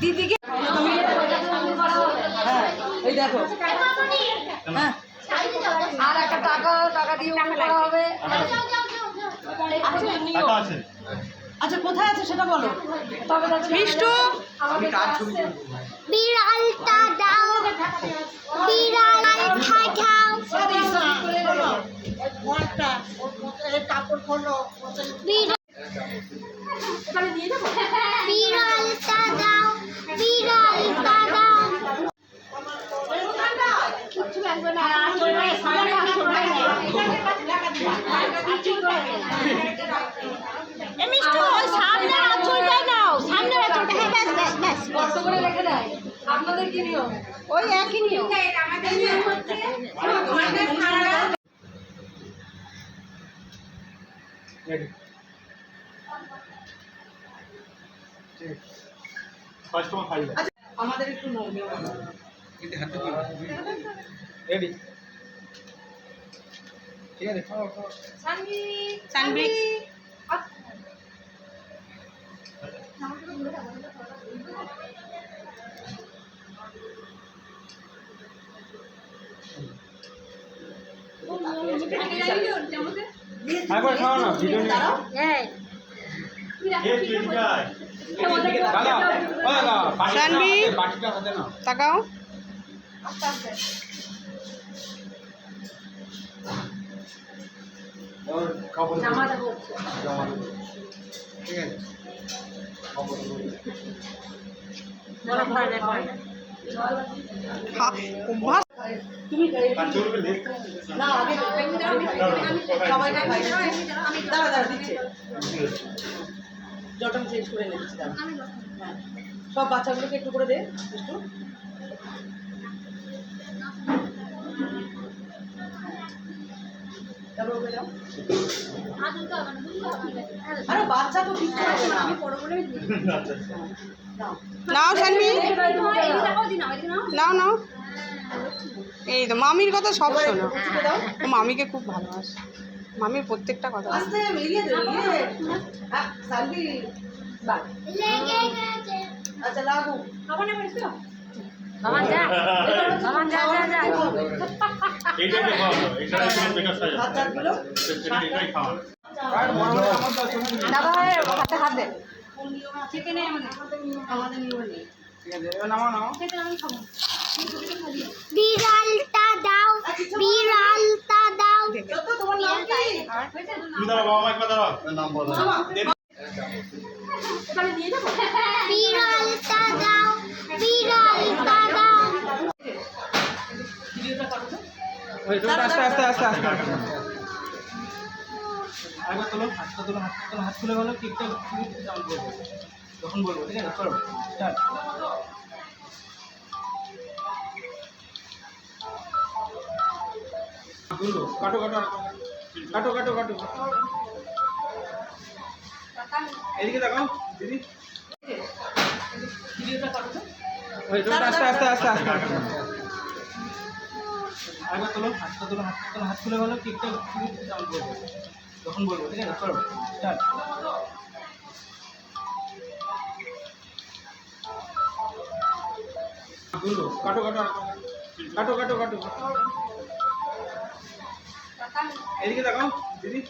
দিদিকে হ্যাঁ এই দেখো। হ্যাঁ আর একটা টাকা টাকা দিয়ে করা হবে। আচ্ছা, আচ্ছা কোথায় আছে সেটা বলো। মিষ্টু? বিড়ালটা দাও বিড়াল খাও। বিড়ালটা আপনাদের কি নিয়ম ওই একই নিয়ম কাস্টমার ফাইল আমাদের একটু রেডি ঠিক আছে সানভি সানভি। একবার খাও না ভিডিও নিয়ে হ্যাঁ এ তুই যাই দাদা ঠিক আছে তুমি না আগে দাঁড়া দাঁড়া দিচ্ছে জলটা চেঞ্জ করে নিচ্ছি হ্যাঁ সব বাচ্চাগুলোকে একটু করে দে একটু আরে বাচ্চা তো কিচ্ছু হবে না আচ্ছা আচ্ছা। নাও নাও নাও নাও। এই তো মামির কথা সব শোনো। ও মামিকে খুব ভালোবাসে। মামির প্রত্যেকটা কথা আচ্ছা লাগু এইটাকে খাওয়ানো এটা বেকার সাজা এটাই খাওয়ানো দাদা ভাই হাতে হাত দে চিকেনে আমাদের। আমাদের নিয়ম নেই। নামাও বিড়ালটা দাও বিড়ালটা দাও। নিয়ে বিড়ালটা দাও বিড়ালটা দাও ভিডিওটা করো তো আস্তে আস্তে আস্তে আস্তে আস্তে। একবার তোলো হাতটা তোলো হাতটা তোলো হাত খুলে বলো কেকটা আমি বলব। তখন বলব ঠিক আছে করো স্টার্ট কাটো কাটো কাটো কাটো কাটো এদিকে দেখাও দিদি। আস্তে আস্তে আস্তে আস্তে। আস্তে একবার তোলো হাতটা তোলো হাতটা তোলো, হাত তুলে বলো কেকটা আমি বলব তখন বলব, ঠিক আছে, চলো স্টার্ট কাটো কাটো কাটো কাটো কাটো এদিকে দেখাও দিদি।